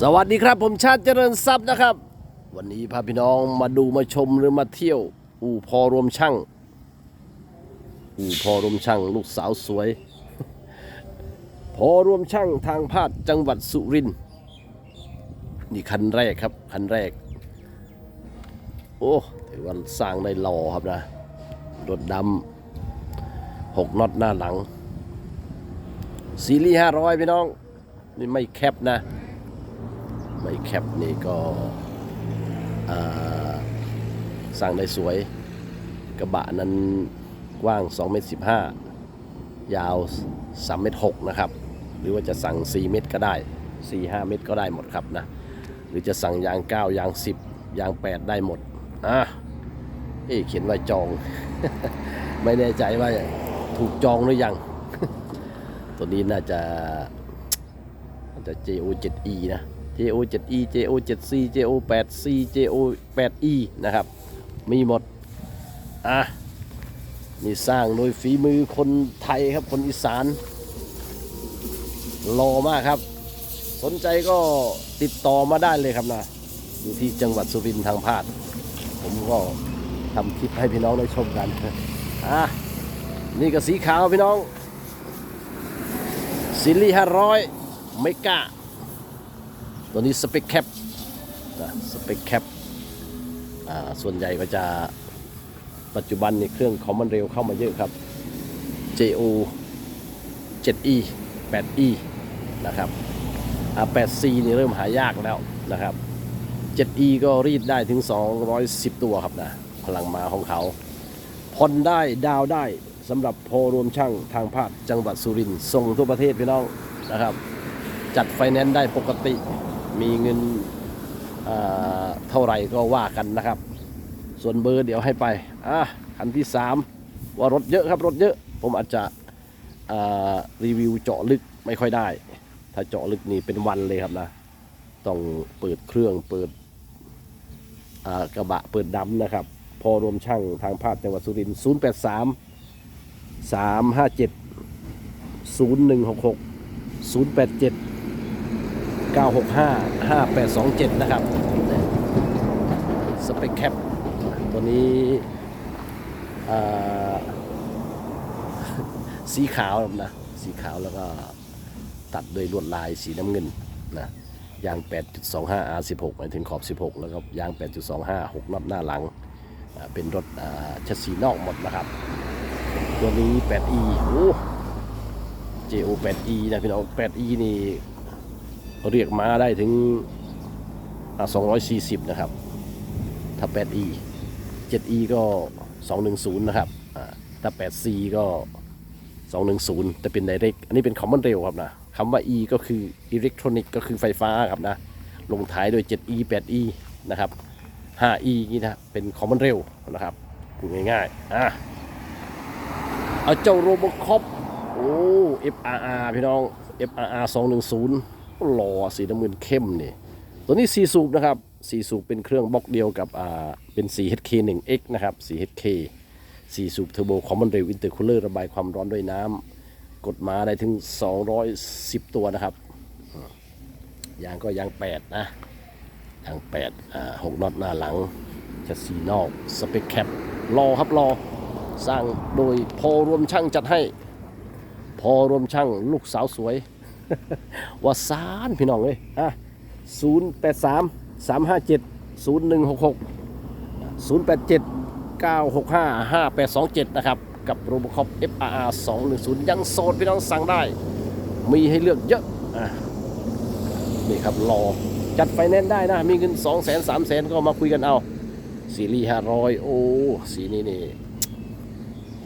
สวัสดีครับผมชาติเจริญทรัพย์นะครับ วันนี้พาพี่น้องมาดูมาชมหรือมาเที่ยว อู่พอรวมช่างอู่พอรวมช่างลูกสาวสวย พอรวมช่างทางพาดจังหวัดสุรินทร์นี่คันแรกครับคันแรก โอ้ถือว่าสร้างได้หล่อครับนะรถดำหกน็อตหน้าหลังซีรีส์ห้าร้อยพี่น้อง นี่ไม่แคปนะ ไม่แคปนี่ก็สั่งได้สวย กระบะนั้นกว้าง2เมตร15 ยาว3เมตร6นะครับ หรือว่าจะสั่ง 4 เมตรก็ได้ 4 5 เมตรก็ได้หมดครับนะ หรือจะสั่งยาง 9 ยาง 10 ยาง 8 ได้หมด อะเอ๊เขียนว่าจอง ไม่แน่ใจว่าถูกจองหรือยัง ตัวนี้น่าจะน่าจะ JO 7E นะ JO 7E JO 7C JO 8C JO 8E นะครับ มีหมด อะ นี่สร้างโดยฝีมือคนไทยครับ คนอีสานรอมากครับ สนใจก็ติดต่อมาได้เลยครับนะ อยู่ที่จังหวัดสุรินทร์ทางภาคผมก็ทำคลิปให้พี่น้องได้ชมกันอะนี่ก็สีขาวพี่น้องซิลลี่ห้าร้อยไม่กล้า ตัวนี้สเปคแคปนะสเปคแคปส่วนใหญ่ก็จะปัจจุบันนี่เครื่องคอมมอนเร็วเข้ามาเยอะครับ JO 7E 8E นะครับอา 8C นี่เริ่มหายากแล้วนะครับ 7E ก็รีดได้ถึง 210 ตัวครับนะ พลังมาของเขาผ่อนได้ดาวได้สำหรับโพรวมช่างทางภาคจังหวัดสุรินทร์ส่งทั่วประเทศพี่น้องนะครับ จัดไฟแนนซ์ได้ปกติ มีเงินเท่าไหร่ก็ว่ากันนะครับ ส่วนเบอร์เดี๋ยวให้ไปอะคันที่ 3 ว่ารถเยอะครับรถเยอะ ผมอาจจะรีวิวเจาะลึกไม่ค่อยได้ ถ้าเจาะลึกนี่เป็นวันเลยครับนะ ต้องเปิดเครื่องเปิดกระบะเปิดดำนะครับ พอรวมช่างทางภาคจังหวัดสุรินทร์083 357 0166 087 965 5827 นะครับ สเปคแคปตัวนี้สีขาวนะ สีขาวแล้วก็ตัดด้วยลวดลายสีน้ำเงินนะยาง 8.25 R16 หมายถึงขอบ 16 แล้วก็ยาง 8.25 6น็อตหน้าหลัง เป็นรถชัดสีนอกหมดนะครับ ตัวนี้ 8E โอ้ JO 8E นะพี่น้อง 8E นี่ เรียกมาได้ถึง 240 นะครับ ถ้า 8E 7E ก็ 210 นะครับ ถ้า 8C ก็ 210 แต่เป็น direct อันนี้เป็น common rail ครับนะคำว่า E ก็คือ electronic ก็คือไฟฟ้าครับนะ ลงท้ายด้วย 7E 8E นะครับ 5E นี่นะ เป็น common rail นะครับพูดง่ายๆ อะ เอาเจ้าโรบอคอปโอ้ FRR พี่น้อง FRR 210 หล่อสีน้ำเงินเข้มนี่ตัวนี้ 4 สูบนะครับ 4 สูบเป็นเครื่องบล็อกเดียวกับอ่าเป็น 4HK 1X นะครับ 4HK 4 สูบเทอร์โบคอมมอนเรลอินเตอร์คูลเลอร์ระบายความร้อนด้วยน้ำกดมาได้ถึง 210 ตัวนะครับยางก็ยาง 8 นะยาง8อ่า6น็อตหน้าหลังจะสีนอกสเปคแคปรอครับรอสร้างโดยพอรวมช่างจัดให้ พอรวมช่างลูกสาวสวย ว่าซานพี่น้องเลยอะ0 8 3 3 5 7 0 1 6 6 0 8 7 9 6 5 5 8 2 7นะครับ กับโรบคอป FRR 210ยังโสดพี่น้องสั่งได้ มีให้เลือกเยอะอะนี่ครับรอจัดไฟแนนซ์ได้นะ มีเงิน2 0 0 0 0 0 3 0 0 0 0ก็มาคุยกันเอาซีรีส์500โอ้สีนี้นี่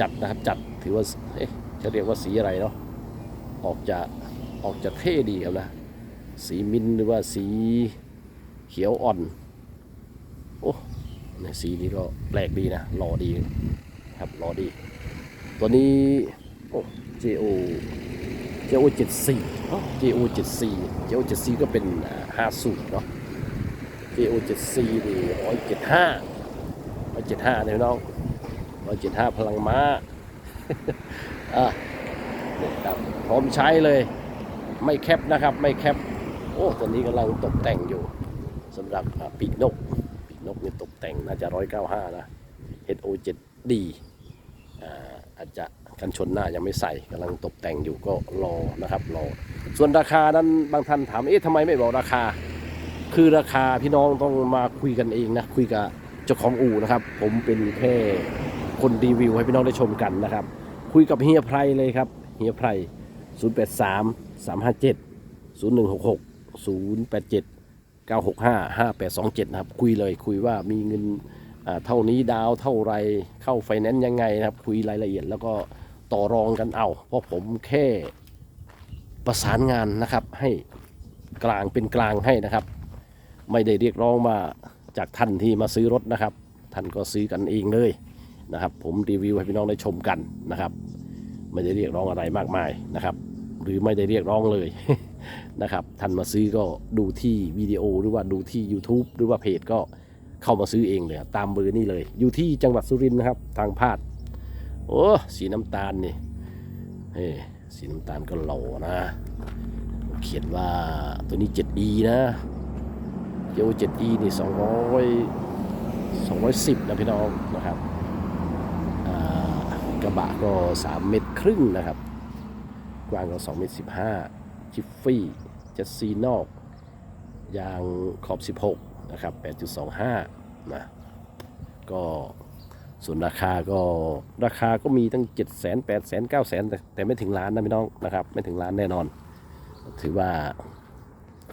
จัดนะครับจัดถือว่าเอ๊ะจะเรียกว่าสีอะไรเนาะออกจะ ออกจะเท่ดีครับนะ สีมินหรือว่าสีเขียวอ่อน โอ้เนี่ยสีนี้ก็แปลกดีนะ หล่อดีครับ หล่อดี ตัวนี้ โอ้ JO JO 74 JO 74 JO 74ก็เป็นอ่าห้าสูตรเนาะ JO 74นี่175 175เนี่ยน้องร้อยเจ็ดห้าพลังม้า อะนี่ครับพร้อมใช้เลย ไม่แคปนะครับ ไม่แคปโอ้ตอนนี้กำลังตกแต่งอยู่สำหรับปีกนก ปีกนกนี่ตกแต่งน่าจะร้อยเก้าห้านะ HO 7D อ่าอาจจะกันชนหน้ายังไม่ใส่กำลังตกแต่งอยู่ก็รอนะครับรอ ส่วนราคานั้นบางท่านถามเอ๊ะทำไมไม่บอกราคา คือราคาพี่น้องต้องมาคุยกันเองนะคุยกับเจ้าของอู่นะครับ ผมเป็นแค่คนรีวิวให้พี่น้องได้ชมกันนะครับ คุยกับเฮียไพรเลยครับเฮียไพร083 357 0166 087 965 5827 นะครับ คุยเลยคุยว่ามีเงินเท่านี้ดาวเท่าไรเข้าไฟแนนซ์ยังไงนะครับ คุยรายละเอียดแล้วก็ต่อรองกันเอาเพราะผมแค่ประสานงานนะครับ ให้กลางเป็นกลางให้นะครับ ไม่ได้เรียกร้องมาจากท่านที่มาซื้อรถนะครับ ท่านก็ซื้อกันเองเลยนะครับ ผมรีวิวให้พี่น้องได้ชมกันนะครับ ไม่ได้เรียกร้องอะไรมากมายนะครับ หรือไม่ได้เรียกร้องเลยนะครับท่านมาซื้อก็ดูที่วิดีโอหรือว่าดูที่ YouTube หรือว่าเพจก็เข้ามาซื้อเองเลยตามเบอร์นี่เลย อยู่ที่จังหวัดสุรินทร์นะครับ ทางพาดโอ้สีน้ำตาลนี่เฮ้สีน้ำตาลก็หล่อนะ เขียนว่าตัวนี้ 7e นะเกียว 7e นี่ 200 210 นะพี่น้องนะครับกระบะก็ 3 เมตรครึ่งนะครับ กว้างก็2เมตร15 ชิฟฟี่เจ็ดซีนอก ยางขอบ 16 นะครับ 8.25 นะ ก็ส่วนราคาก็ราคาก็มีตั้ง 7 0 0 0 0 8 0 0 0 9 0 0 0แต่แต่ไม่ถึงล้านนะพี่น้องนะครับ ไม่ถึงล้านแน่นอน ถือว่า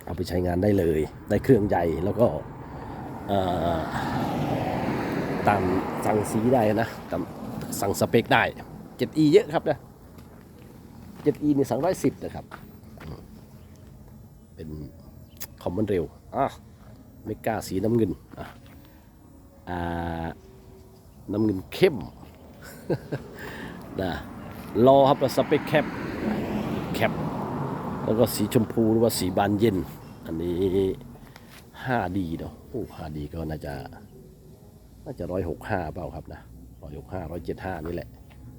เอาไปใช้งานได้เลย ได้เครื่องใหญ่แล้วก็ตามสั่งสีได้นะตามสั่งสเปคได้ 7e เยอะครับนะ 7e นี่สั่งร้อยสิบนะครับ เป็นคอมมอนเร็วอะเมกาสีน้ำเงินอะอ่าน้ำเงินเข้มนะรอครับสเปคแคปแคปแล้วก็สีชมพูหรือว่าสีบานเย็น อันนี้ 5D เนาะโอ้ 5D ก็น่าจะ น่าจะร้อยหกห้าเปล่าครับนะร้อยหกห้าร้อยเจ็ดห้านี่แหละ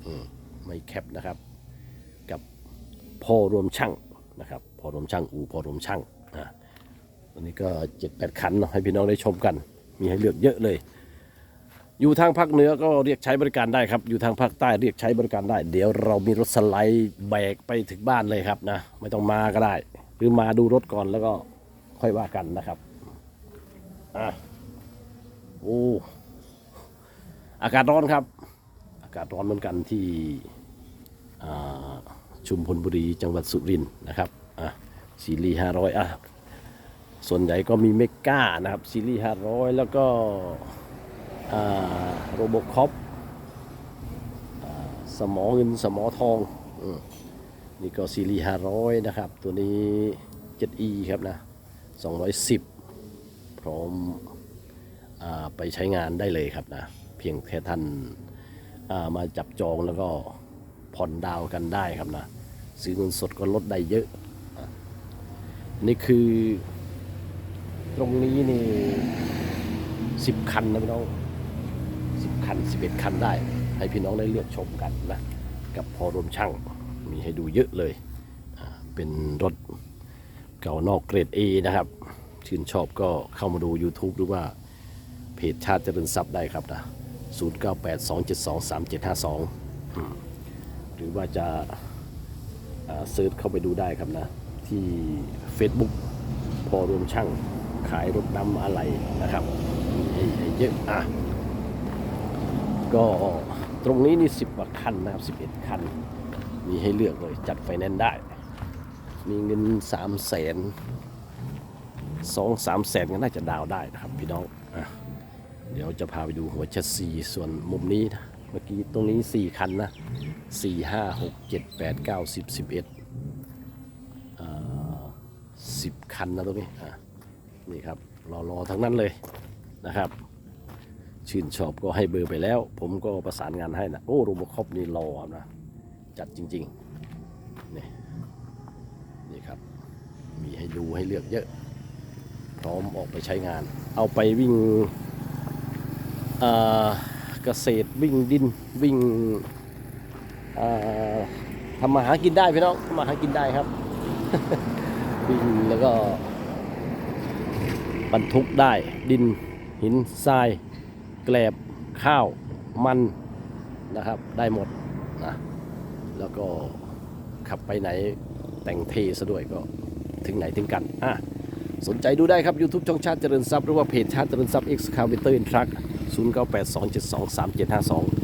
อืมไม่แคปนะครับ พอรวมช่างนะครับพอรวมช่างอูพอรวมช่างอะวันนี้ก็เจ็ดแปดคันเนาะให้พี่น้องได้ชมกัน มีให้เลือกเยอะเลย อยู่ทางภาคเหนือก็เรียกใช้บริการได้ครับ อยู่ทางภาคใต้เรียกใช้บริการได้ เดี๋ยวเรามีรถสไลด์แบกไปถึงบ้านเลยครับนะไม่ต้องมาก็ได้ หรือมาดูรถก่อนแล้วก็ค่อยว่ากันนะครับอะโอ้อากาศร้อนครับ อากาศร้อนเหมือนกันที่อ่า ชุมพลบุรีจังหวัดสุรินทร์นะครับอะซีรีส์ห้าร้อยอะส่วนใหญ่ก็มีเมก้านะครับซีรีส์ห้าร้อยแล้วก็โรบคอปสมอเงินสมอทองอนี่ก็ซีรีส์ห้าร้อยนะครับ ตัวนี้ 7e ครับนะ 210 พร้อมอไปใช้งานได้เลยครับนะ เพียงแค่ท่านามาจับจองแล้วก็ผ่อนดาวกันได้ครับนะ ซื้อเงินสดก็ลดได้เยอะอะนี่คือตรงนี้นี่สิบคันนะพี่น้องสิบคันสิบเอ็ดคันได้ ให้พี่น้องได้เลือกชมกันนะ กับพอรวมช่างมีให้ดูเยอะเลยอ่าเป็นรถเก่านอกเกรด A นะครับ ชื่นชอบก็เข้ามาดู YouTube หรือว่าเพจชาติเจริญทรัพย์ได้ครับนะ 098 272 3752อืมหรือว่าจะอ่า เซิร์ชเข้าไปดูได้ครับนะ ที่ Facebook พอรวมช่างขายรถดำอะไรนะครับมีเยอะอะก็ตรงนี้นี่10กว่าคันนะครับ11คัน มีให้เลือกเลยจัดไฟแนนซ์ได้ มีเงิน3 0 0แสนสองสามแสนก็น่าจะดาวได้นะครับพี่น้องอะเดี๋ยวจะพาไปดูหัวชัดซีส่วนมุมนี้นะเมื่อกี้ตรงนี้4คันนะ 4 5 6 7 8 9 10 11อ่า10คันนะตรงนี้อ่นี่ครับรอรอทั้งนั้นเลยนะครับ ชื่นชอบก็ให้เบอร์ไปแล้ว ผมก็ประสานงานให้นะโอ้โรบคอปนี่รอนะจัดจริงๆนี่นี่ครับ มีให้ดูให้เลือกเยอะ พร้อมออกไปใช้งาน เอาไปวิ่งเกษตรวิ่งดินวิ่ง ทำมาหากินได้พี่น้องทำมาหากินได้ครับวิ่งแล้วก็บรรทุกได้ดินหินทรายแกลบข้าวมันนะครับ ได้หมดนะแล้วก็ขับไปไหนแต่งเทซะด้วยก็ถึงไหนถึงกันอะสนใจดูได้ครับ YouTube ช่องชาติเจริญทรัพย์หรือว่าเพจชาติเจริญทรัพย์ X c a v a t o r in Truck 0982723752